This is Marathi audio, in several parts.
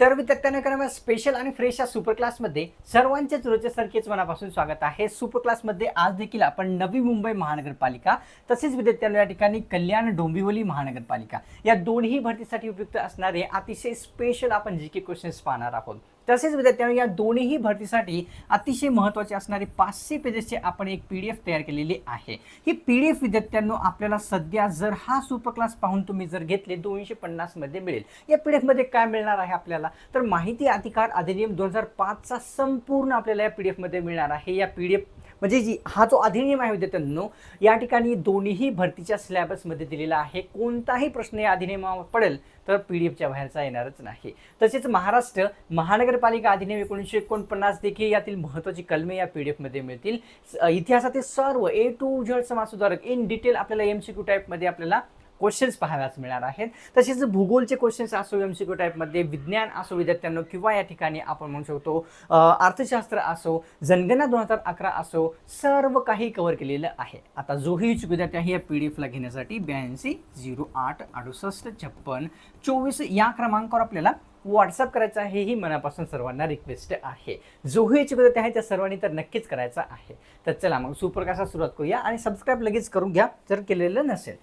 तर विद्यार्थ्यांना करा स्पेशल आणि फ्रेश या सुपर क्लासमध्ये सर्वांचेच रोजच्या मनापासून स्वागत आहे. सुपर क्लासमध्ये आज देखील आपण नवी मुंबई महानगरपालिका तसेच विद्यार्थ्यांना या ठिकाणी कल्याण डोंबिवली महानगरपालिका या दोन्ही भरतीसाठी उपयुक्त असणारे अतिशय स्पेशल आपण जी के क्वेश्चन्स पाहणार आहोत. तसेच विद्यार्थ्यांनी या दोन्ही भरतीसाठी अतिशय महत्त्वाचे असणारे पाचशे पेजेसचे आपण एक पी डी एफ तयार केलेली आहे. ही पी डी एफ विद्यार्थ्यांनो आपल्याला सध्या जर हा सुपर क्लास पाहून तुम्ही जर घेतले दोनशे पन्नासमध्ये मिळेल. या पी डी एफमध्ये काय मिळणार आहे आपल्याला? तर माहिती अधिकार अधिनियम दोन हजार पाचचा संपूर्ण आपल्याला या पी डी एफमध्ये मिळणार आहे. या पी डी एफ म्हणजे जी हा जो अधिनियम आहे विद्यार्थ्यांनो या ठिकाणी दोन्हीही भरतीच्या सिलेबसमध्ये दिलेला आहे. कोणताही प्रश्न या अधिनियमावर पडेल तर पी डी एफच्या बाहेरचा येणारच नाही. तसेच महाराष्ट्र महानगरपालिका अधिनियम एकोणीसशे एकोणपन्नास देखील यातील महत्त्वाची कलमे या पी डी एफमध्ये मिळतील. स- इतिहासातील सर्व ए टू झेड समाजसुधारक इन डिटेल आपल्याला एम सी क्यू टाईपमध्ये आपल्याला क्वेश्चन्स पाहाव्यास मिळणार आहेत. तसेच भूगोलचे क्वेश्चन्स असो एम सी क्यू टाईपमध्ये विज्ञान असो विद्यार्थ्यांनो किंवा या ठिकाणी आपण म्हणू शकतो अर्थशास्त्र असो जनगणना दोन हजार अकरा असो सर्व काही कव्हर केलेलं आहे. आता जोही इच्छुक विद्यार्थी आहे या पी डी एफला घेण्यासाठी ब्याऐंशी झिरो आठ अडुसष्ट छप्पन चोवीस या क्रमांकावर आपल्याला व्हॉट्सअप करायचा आहे ही मनापासून सर्वांना रिक्वेस्ट आहे. जोही इच्छुक विद्यार्थी आहे त्या सर्वांनी तर नक्कीच करायचा आहे. तर चला मग सुपरकास्टला सुरुवात करूया आणि सबस्क्राईब लगेच करून घ्या जर केलेलं नसेल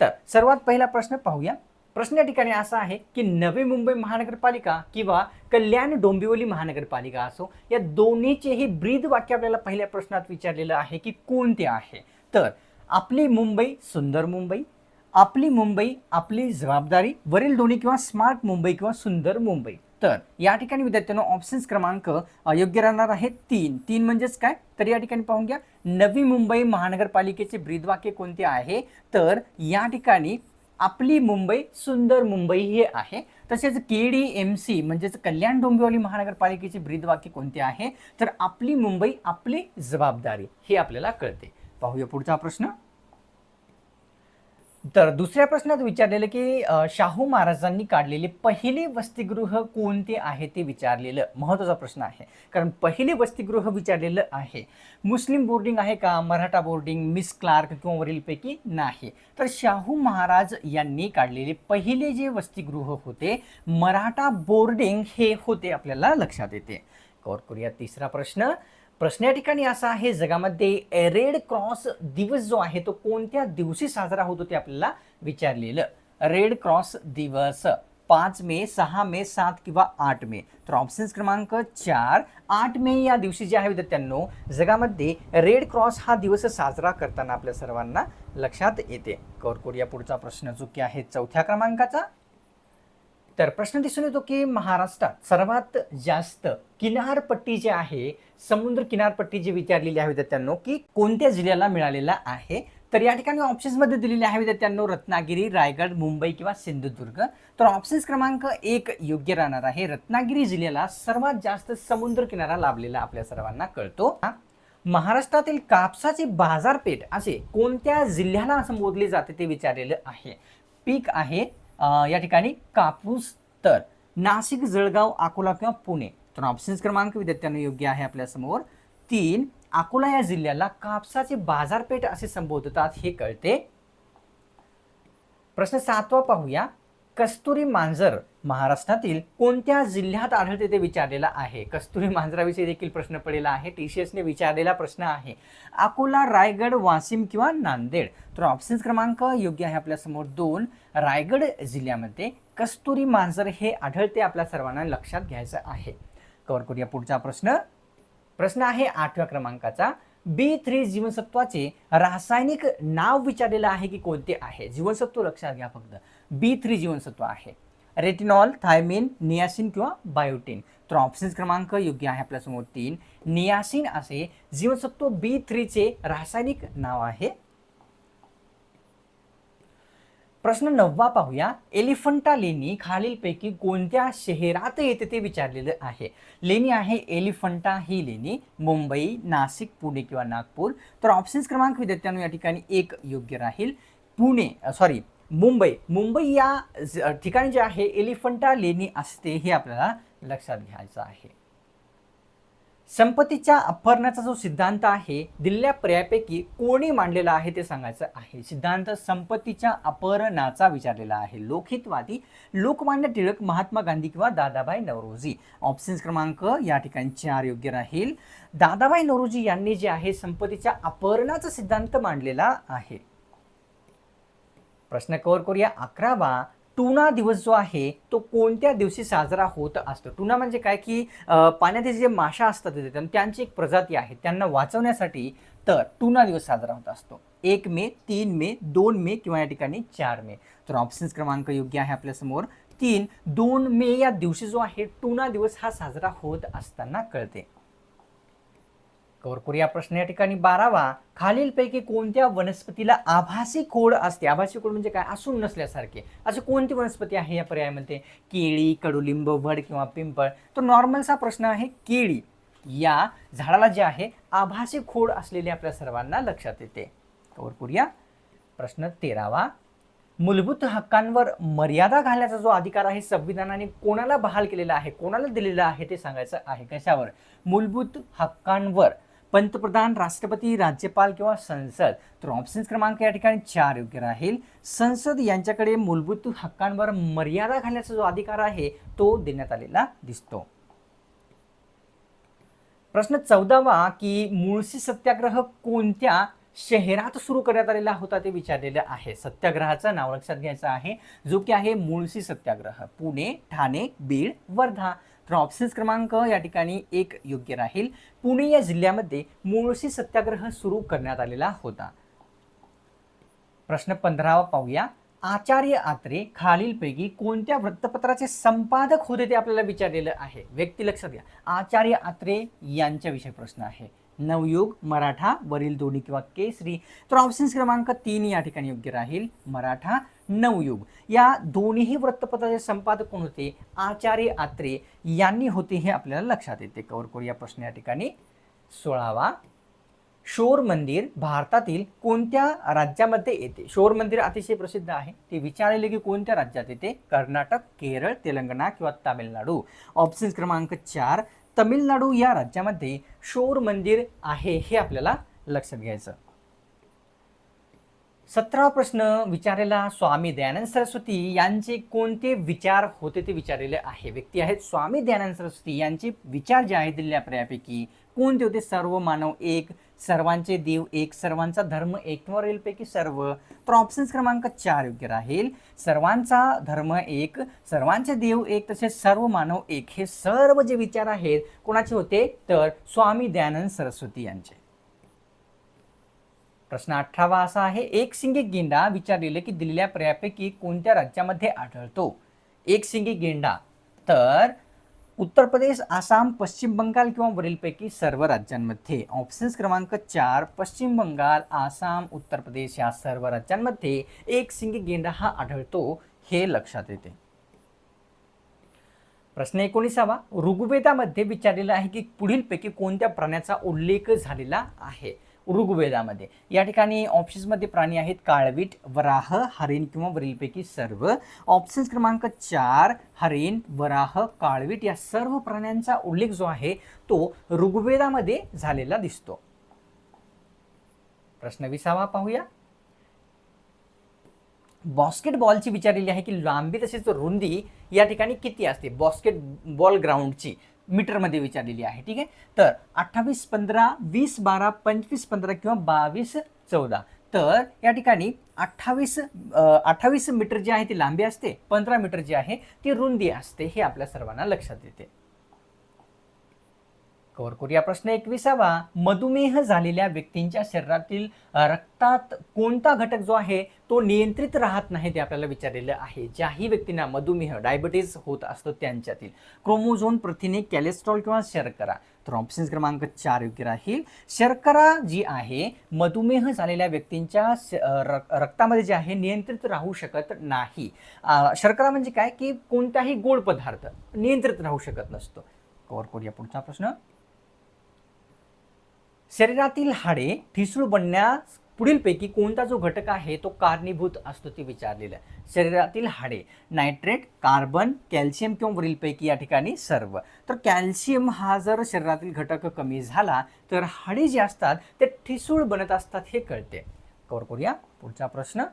तर सर्वात पहिला प्रश्न पाहूया. प्रश्न या ठिकाणी असा आहे की नवी मुंबई महानगरपालिका किंवा कल्याण डोंबिवली महानगरपालिका असो या दोन्हीचेही ब्रीद वाक्य आपल्याला पहिल्या प्रश्नात विचारलेलं आहे की कोणते आहे? तर आपली मुंबई सुंदर मुंबई आपली मुंबई आपली जबाबदारी वरील दोन्ही किंवा स्मार्ट मुंबई किंवा सुंदर मुंबई. तर या ठिकाणी विद्यार्थ्यांना ऑप्शन्स क्रमांक योग्य राहणार आहे तीन. तीन म्हणजेच काय? तर या ठिकाणी पाहून घ्या. नवी मुंबई महानगरपालिकेचे ब्रीदवाक्य कोणते आहे? तर या ठिकाणी आपली मुंबई सुंदर मुंबई हे आहे. तसेच के डी एम सी म्हणजेच कल्याण डोंबिवली महानगरपालिकेचे ब्रीदवाक्य कोणते आहे? तर आपली मुंबई आपली जबाबदारी हे आपल्याला कळते. पाहूया पुढचा प्रश्न. तर दुसऱ्या प्रश्नात विचारलेलं की शाहू महाराजांनी काढलेले पहिले वसतिगृह कोणते आहे ते विचारलेलं? महत्त्वाचा प्रश्न आहे. कारण पहिले वसतिगृह विचारलेलं आहे. मुस्लिम बोर्डिंग आहे का? मराठा बोर्डिंग मिस क्लार्क किंवा वरीलपैकी नाही. तर शाहू महाराज यांनी काढलेले पहिले जे वसतिगृह होते मराठा बोर्डिंग हे होते आपल्याला लक्षात येते. कवर करूया तिसरा प्रश्न. प्रश्न या ठिकाणी असा आहे जगामध्ये रेड क्रॉस दिवस जो आहे तो कोणत्या दिवशी साजरा होतो ते आपल्याला विचारलेलं. रेड क्रॉस दिवस पाच मे सहा मे सात किंवा आठ मे. तर ऑप्शन्स क्रमांक चार आठ मे या दिवशी जे आहे विद्यार्थ्यांनो जगामध्ये रेड क्रॉस हा दिवस साजरा करताना आपल्या सर्वांना लक्षात येते. कवर या पुढचा प्रश्न जो की आहे चौथ्या क्रमांकाचा. तर प्रश्न दिसून येतो की महाराष्ट्रात सर्वात जास्त किनारपट्टी जी आहे समुद्र किनारपट्टी जी विचारलेली आहे विद्यार्थ्यांनो की कोणत्या जिल्ह्याला मिळालेला आहे? तर या ठिकाणी ऑप्शन्समध्ये दिलेले आहे विद्यार्थ्यांनो रत्नागिरी रायगड मुंबई किंवा सिंधुदुर्ग. तर ऑप्शन्स क्रमांक एक योग्य राहणार आहे. रत्नागिरी जिल्ह्याला सर्वात जास्त समुद्र किनारा लाभलेला आपल्या सर्वांना कळतो. महाराष्ट्रातील कापसाची बाजारपेठ असे कोणत्या जिल्ह्याला संबोधले जाते ते विचारलेलं आहे. पीक आहे या ठिकाणी कापूस तर नाशिक जळगाव अकोला किंवा पुणे. तर ऑप्शन्स क्रमांक विद्यार्थ्यांना योग्य आहे आपल्यासमोर. तीन अकोला या जिल्ह्याला कापसाची बाजारपेठ असे संबोधतात हे कळते. प्रश्न सातवा पाहूया. कस्तुरी मांजर महाराष्ट्रातील कोणत्या जिल्ह्यात आढळते ते विचारलेला आहे? कस्तुरी मांजराविषयी देखील प्रश्न पडलेला आहे. टी सी एसने विचारलेला प्रश्न आहे. अकोला रायगड वाशिम किंवा नांदेड? तर ऑप्शन्स क्रमांक योग्य आहे आपल्यासमोर दोन. रायगड जिल्ह्यामध्ये कस्तुरी मांजर हे आढळते आपल्या सर्वांना लक्षात घ्यायचं आहे. कवर करूया पुढचा प्रश्न. प्रश्न आहे आठव्या क्रमांकाचा. बी थ्री जीवनसत्वाचे रासायनिक नाव विचारलेलं आहे की कोणते आहे? जीवनसत्व लक्षात घ्या फक्त. बी थ्री जीवनसत्व आहे. रेटिनॉल थायमिन नियासिन किंवा बायोटिन. तर ऑप्शन्स क्रमांक योग्य आहे आपल्यासमोर तीन. नियासिन असे जीवनसत्व बी थ्रीचे रासायनिक नाव आहे. प्रश्न नववा पाहूया. एलिफंटा लेणी खालीलपैकी कोणत्या शहरात येते ते विचारलेलं आहे. लेणी आहे एलिफंटा ही लेणी मुंबई नाशिक पुणे किंवा नागपूर. तर ऑप्शन्स क्रमांक विद्यार्थ्यांनो या ठिकाणी एक योग्य राहील. पुणे सॉरी मुंबई. मुंबई या ज- ठिकाणी जे आहे एलिफंटा लेणी असते हे आपल्याला लक्षात घ्यायचं आहे. संपत्तीच्या अपहरणाचा जो सिद्धांत आहे दिलेल्या पर्यायापैकी कोणी मांडलेला आहे ते सांगायचं आहे. सिद्धांत संपत्तीच्या अपहरणाचा विचारलेला आहे. लोकहितवादी लोकमान्य टिळक महात्मा गांधी किंवा दादाभाई नवरोजी. ऑप्शन्स क्रमांक या ठिकाणी चार योग्य राहील. दादाभाई नवरोजी यांनी जे आहे संपत्तीच्या अपहरणाचा सिद्धांत मांडलेला आहे. प्रश्न कव्हर करूया. अकरावा टुना दिवस जो आहे तो कोणत्या दिवशी साजरा होत असतो? टुना म्हणजे काय की पाण्यातील जे माशा असतात तिथे त्यांची एक प्रजाती आहे. त्यांना वाचवण्यासाठी तर टुना दिवस साजरा होत असतो. एक मे तीन मे दोन मे किंवा या ठिकाणी चार मे. तर ऑप्शन्स क्रमांक योग्य आहे आपल्यासमोर. तीन दोन मे या दिवशी जो आहे टुना दिवस हा साजरा होत असताना कळते. कवर करूया प्रश्न या ठिकाणी बारावा खालीलपैकी कोणत्या वनस्पतीला आभासी खोड असते? आभासी खोड म्हणजे काय? असून नसल्यासारखे. अशी कोणती वनस्पती आहे या पर्यायामध्ये? केळी कडुलिंब वड किंवा पिंपळ. तो नॉर्मलचा प्रश्न आहे केळी. या झाडाला जे आहे आभासी खोड असलेले आपल्या सर्वांना लक्षात येते. कवर करूया प्रश्न तेरावा. मूलभूत हक्कांवर मर्यादा घालण्याचा जो अधिकार आहे संविधानाने कोणाला बहाल केलेला आहे कोणाला दिलेला आहे ते सांगायचं आहे कशावर? मूलभूत हक्कांवर. पंतप्रधान राष्ट्रपती राज्यपाल किंवा संसद. तर ऑप्शन्स क्रमांक या ठिकाणी चार योग्य राहील. संसद यांच्याकडे मूलभूत हक्कांवर मर्यादा घालण्याचा जो अधिकार आहे तो देण्यात आलेला दिसतो. प्रश्न चौदावा की मुळशी सत्याग्रह कोणत्या शहरात सुरू करण्यात आलेला होता ते विचारलेलं आहे. सत्याग्रहाचं नाव लक्षात घ्यायचं आहे जो की आहे मुळशी सत्याग्रह. पुणे ठाणे बीड वर्धा. तर ऑप्शन्स क्रमांक या ठिकाणी एक योग्य राहील. पुणे या जिल्ह्यामध्ये मुळशी सत्याग्रह सुरू करण्यात आलेला होता. प्रश्न पंधरावा पाहूया. आचार्य आत्रे खालीलपैकी कोणत्या वृत्तपत्राचे संपादक होते ते आपल्याला विचारलेलं आहे? व्यक्ती लक्षात घ्या. आचार्य आत्रे यांच्याविषयी प्रश्न आहे. नवयुग मराठा वरील दोन्ही किंवा केसरी. तर ऑप्शन्स क्रमांक तीन या ठिकाणी योग्य राहील. मराठा नवयुग. या दोन्हीही वृत्तपत्राचे संपादक कोण होते? आचार्य आत्रे यांनी होते हे आपल्याला लक्षात येते. कवर करूया प्रश्न या ठिकाणी. सोळावा. शोर मंदिर भारतातील कोणत्या राज्यामध्ये येते? शोर मंदिर अतिशय प्रसिद्ध आहे. ते विचारले की कोणत्या राज्यात येते? कर्नाटक केरळ तेलंगणा किंवा तामिळनाडू. ऑप्शन क्रमांक चार. तमिळनाडू या राज्यामध्ये शोर मंदिर आहे हे आपल्याला लक्षात घ्यायचं. सतरा प्रश्न विचारलेला स्वामी दयानंद सरस्वती यांचे कोणते विचार होते ते विचारलेले आहे? व्यक्ती आहेत स्वामी दयानंद सरस्वती यांचे विचार जे आहेत दिलेल्या पर्यायापैकी कोणते होते? सर्व मानव एक सर्वांचे देव एक सर्वांचा धर्म एक सर्व. तर ऑप्शन्स क्रमांक चार योग्य राहील. सर्वांचा धर्म एक सर्वांचे देव एक तसेच सर्व मानव एक हे सर्व जे विचार आहेत कोणाचे होते? तर स्वामी दयानंद सरस्वती यांचे. प्रश्न अठरावा असा आहे एक सिंगी गेंडा विचारलेले की दिलेल्या पर्यायापैकी कोणत्या राज्यामध्ये आढळतो? एक सिंगी गेंडा. तर उत्तर प्रदेश आसाम पश्चिम बंगाल किंवा वरीलपैकी सर्व राज्यांमध्ये. ऑप्शन्स क्रमांक चार पश्चिम बंगाल आसाम उत्तर प्रदेश या सर्व राज्यांमध्ये एक सिंगी गेंडा हा आढळतो हे लक्षात येते. प्रश्न एकोणीसावा ऋग्वेदामध्ये विचारलेला आहे की पुढीलपैकी कोणत्या प्राण्याचा उल्लेख झालेला आहे? ऋग्वेदामध्ये. या ठिकाणी ऑप्शन्समध्ये प्राणी आहेत काळवीट वराह हरिण किंवा वरीलपैकी सर्व. ऑप्शन्स क्रमांक चार हरिण वराह काळवीट या सर्व प्राण्यांचा उल्लेख जो आहे तो ऋग्वेदामध्ये झालेला दिसतो. प्रश्न विसावा पाहूया. बॉस्केटबॉलची विचारलेली आहे की लांबी तसेच रुंदी या ठिकाणी किती असते? बॉस्केट बॉल ग्राउंडची. मीटरमध्ये विचारलेली आहे ठीक आहे? तर अठ्ठावीस पंधरा वीस बारा पंचवीस पंधरा किंवा बावीस चौदा. तर या ठिकाणी अठ्ठावीस अठ्ठावीस मीटर जे आहे ती लांबी असते पंधरा मीटर जी आहे ती रुंदी असते हे आपल्या सर्वांना लक्षात येते. कवर करूया. प्रश्न एकविसावा. मधुमेह झालेल्या व्यक्तींच्या शरीरातील रक्तात कोणता घटक जो आहे तो नियंत्रित राहत नाही ते आपल्याला विचारलेलं आहे. ज्याही व्यक्तींना मधुमेह डायबिटीज होत असतो त्यांच्यातील. क्रोमोझोन प्रथिने कॅलेस्ट्रॉल किंवा शर्करा. तर ऑप्शन क्रमांक चार योग्य राहील. शर्करा जी आहे मधुमेह झालेल्या व्यक्तींच्या श- रक्तामध्ये जे आहे नियंत्रित राहू शकत नाही. शर्करा म्हणजे काय? की कोणताही गोड पदार्थ नियंत्रित राहू शकत नसतो. कवर करूया पुढचा प्रश्न. शरीरातील हाडे ठिसूळ बनण्यास पुढीलपैकी कोणता जो घटक आहे तो कारणीभूत असतो ते विचारलेलं आहे. शरीरातील हाडे नायट्रेट कार्बन कॅल्शियम किंवा वरीलपैकी या ठिकाणी सर्व. तर कॅल्शियम हा जर शरीरातील घटक कमी झाला तर हाडे जे असतात ते ठिसूळ बनत असतात हे कळते. कवर करूया पुढचा प्रश्न.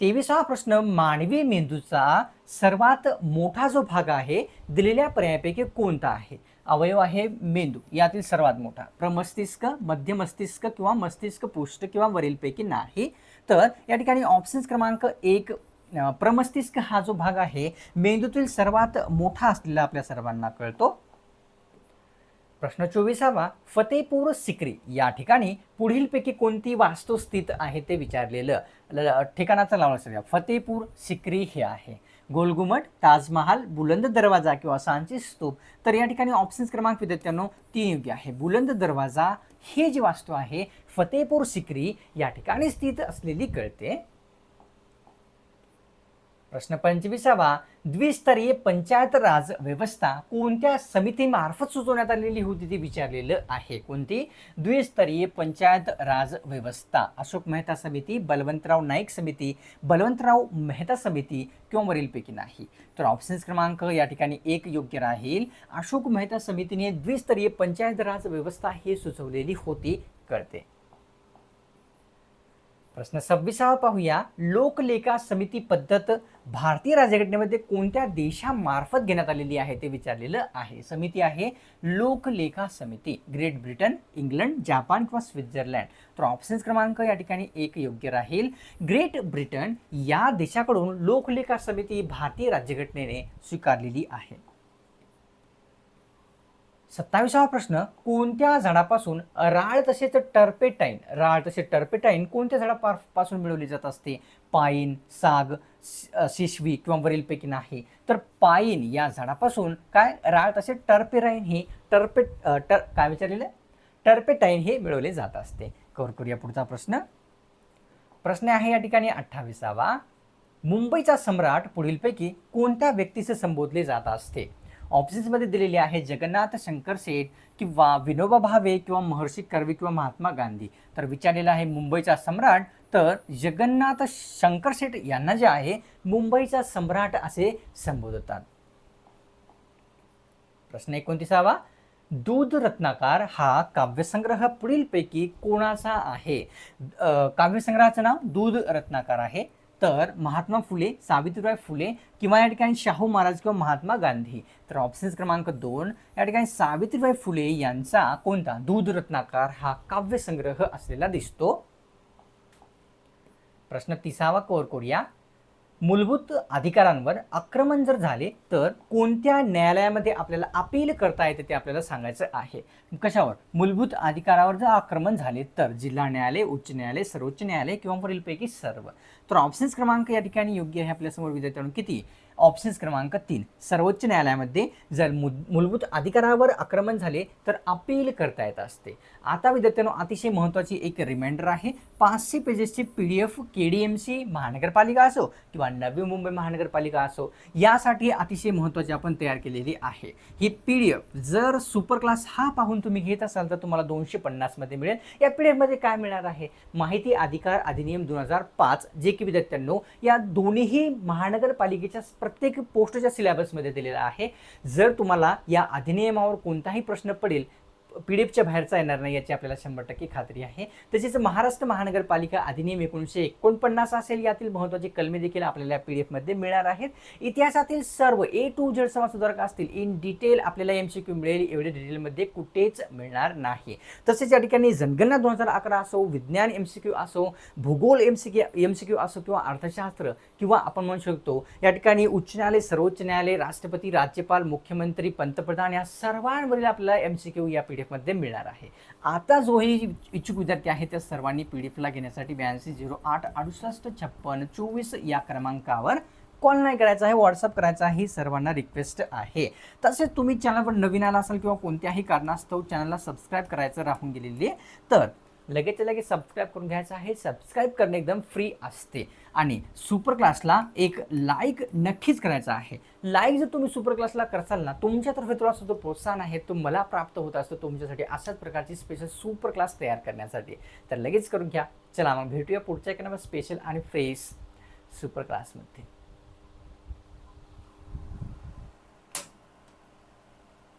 तेवीसावा प्रश्न मानवी मेंदूचा सर्वात मोठा जो भाग आहे दिलेल्या पर्यायापैकी कोणता आहे? अवयव आहे मेंदू यातील सर्वात मोठा. प्रमस्तिष्क मध्य मस्तिष्क किंवा मस्तिष्क पुष्ट किंवा वरीलपैकी नाही. तर या ठिकाणी ऑप्शन्स क्रमांक एक प्रमस्तिष्क हा जो भाग आहे मेंदूतील सर्वात मोठा असलेला आपल्या सर्वांना कळतो. प्रश्न चोवीसावा फतेपूर सिक्री या ठिकाणी पुढीलपैकी कोणती वास्तू स्थित आहे ते विचारलेलं. ठिकाणाचा लावला नाव फतेपूर सिक्री हे आहे. गोलघुमट ताजमहाल बुलंद दरवाजा किंवा सांची स्तूप. तर या ठिकाणी ऑप्शन्स क्रमांक विद्यार्थ्यांनो तीन योग्य आहे. बुलंद दरवाजा हे जी वास्तू आहे फतेपूर सिक्री या ठिकाणी स्थित असलेली कळते. प्रश्न पंचवीसावा द्विस्तरीय पंचायत राज व्यवस्था कोणत्या समितीमार्फत सुचवण्यात आलेली होती ती विचारलेलं आहे. कोणती? द्विस्तरीय पंचायत राज व्यवस्था. अशोक मेहता समिती बलवंतराव नाईक समिती बलवंतराव मेहता समिती किंवा वरीलपैकी नाही. तर ऑप्शन्स क्रमांक या ठिकाणी एक योग्य राहील. अशोक मेहता समितीने द्विस्तरीय पंचायत राज व्यवस्था ही सुचवलेली होती. कळते. प्रश्न सव्वीसावा पाहूया. लोकलेखा समिती पद्धत भारतीय राज्यघटनेमध्ये कोणत्या देशामार्फत घेण्यात आलेली आहे ते विचारलेलं आहे. समिती आहे लोकलेखा समिती. ग्रेट ब्रिटन इंग्लंड जापान किंवा स्वित्झर्लंड. तर ऑप्शन्स क्रमांक या ठिकाणी एक योग्य राहील. ग्रेट ब्रिटन या देशाकडून लोकलेखा समिती भारतीय राज्यघटनेने स्वीकारलेली आहे. सत्तावीसावा प्रश्न कोणत्या झाडापासून राळ तसेच टर्पेटाईन राळ तसे टर्पेटाईन कोणत्या झाडापासून मिळवली जात असते? पाईन साग शिशवी किंवा वरीलपैकी नाही. तर पाईन या झाडापासून काय? राळ तसे टर्पेराईन हे टर्पे टर काय विचारलेलं? टर्पेटाईन हे मिळवले जात असते. कवर करूया पुढचा प्रश्न. प्रश्न आहे या ठिकाणी अठ्ठावीसावा. मुंबईचा सम्राट पुढीलपैकी कोणत्या व्यक्तीचे संबोधले जात असते? ऑप्शन्समध्ये दिलेली आहे जगन्नाथ शंकर शेठ किंवा विनोबा भावे किंवा महर्षी कर्वे किंवा महात्मा गांधी. तर विचारलेला आहे मुंबईचा सम्राट. तर जगन्नाथ शंकर शेठ यांना जे आहे मुंबईचा सम्राट असे संबोधतात. प्रश्न एकोणतीसावा. दूध रत्नाकार हा काव्यसंग्रह पुढीलपैकी कोणाचा आहे? काव्यसंग्रहाचं नाव दूध रत्नाकार आहे. तर महात्मा फुले सावित्रीबाई फुले किंवा या ठिकाणी शाहू महाराज किंवा महात्मा गांधी. तर ऑप्शन्स क्रमांक दोन या ठिकाणी सावित्रीबाई फुले यांचा कोणता दूध रत्नाकार हा काव्यसंग्रह असलेला दिसतो? प्रश्न तिसावा कोर करूया मूलभूत अधिकारांवर आक्रमण जर झाले तर कोणत्या न्यायालयामध्ये आपल्याला अपील करता येते ते आपल्याला सांगायचं आहे? कशावर? मूलभूत अधिकारावर जर आक्रमण झाले तर जिल्हा न्यायालय उच्च न्यायालय सर्वोच्च न्यायालय किंवा वरीलपैकी सर्व. तर ऑप्शन्स क्रमांक या ठिकाणी योग्य आहे आपल्यासमोर. विद्यार्थ्यांना किती? ऑप्शन्स क्रमांक तीन. सर्वोच्च न्यायालयामध्ये जर मु मूलभूत अधिकारावर आक्रमण झाले तर अपील करता येत असते. आता विद्यार्थ्यांनो अतिशय महत्त्वाची एक रिमाइंडर आहे. पाचशे पेजेसची P D F K D M C महानगरपालिका असो किंवा नवी मुंबई महानगरपालिका असो यासाठी अतिशय महत्त्वाची आपण तयार केलेली आहे. ही पी डी एफ जर सुपर क्लास हा पाहून तुम्ही घेत असाल तर तुम्हाला दोनशे पन्नासमध्ये मिळेल. या पी डी एफमध्ये काय मिळणार आहे? माहिती अधिकार अधिनियम दोन हजार पाच जे की विद्यार्थ्यांनो या दोन्ही महानगरपालिकेच्या प्रत्येक पोस्टच्या सिलेबसमध्ये दिलेला आहे. जर तुम्हाला या अधिनियमावर कोणताही प्रश्न पडेल पी डी एफच्या बाहेरचा येणार नाही याची आपल्याला शंभर टक्के खात्री आहे. तसेच महाराष्ट्र महानगरपालिका अधिनियम एकोणीसशे एकोणपन्नास असेल यातील महत्त्वाची कलमे देखील आपल्याला पी डी एफमध्ये मिळणार आहेत. इतिहासातील सर्व ए टू झेड समाज सुधारक असतील इन डिटेल आपल्याला एम सी क्यू मिळेल एवढे डिटेलमध्ये कुठेच मिळणार नाही. तसेच या ठिकाणी जनगणना दोन हजार अकरा असो विज्ञान एम सी क्यू असो भूगोल M C Q M C Q असो किंवा अर्थशास्त्र किंवा आपण म्हणू शकतो या ठिकाणी उच्च न्यायालय सर्वोच्च न्यायालय राष्ट्रपती राज्यपाल मुख्यमंत्री पंतप्रधान या सर्वांवरील आपल्याला एम सी क्यू या पी डी पीडीएफमध्ये मिळणार आहे. आता जोही इच्छुक विद्यार्थी आहे त्या सर्वांनी पी डी एफला घेण्यासाठी ब्याऐंशी झिरो आठ अडुसष्ट छप्पन चोवीस या क्रमांकावर कॉल नाही करायचा आहे व्हॉट्सअप करायचा ही सर्वांना रिक्वेस्ट आहे. तसेच तुम्ही चॅनलवर नवीन आला असाल किंवा कोणत्याही कारणास्तव चॅनलला सबस्क्राईब करायचं राहून गेलेली तर लगेच लगेच सबस्क्राईब करून घ्यायचं आहे. सबस्क्राईब करणे एकदम फ्री असते. आणि सुपर क्लासला एक लाईक नक्कीच करायचा आहे. लाईक जर तुम्ही सुपर क्लासला करसाल ना तुमच्यातर्फे थोडा सुद्धा प्रोत्साहन आहे तो मला प्राप्त होत असतो तुमच्यासाठी अशाच प्रकारची स्पेशल सुपर क्लास तयार करण्यासाठी. तर लगेच करून घ्या. चला मग भेटूया पुढच्या एका स्पेशल आणि फ्रेश सुपर क्लासमध्ये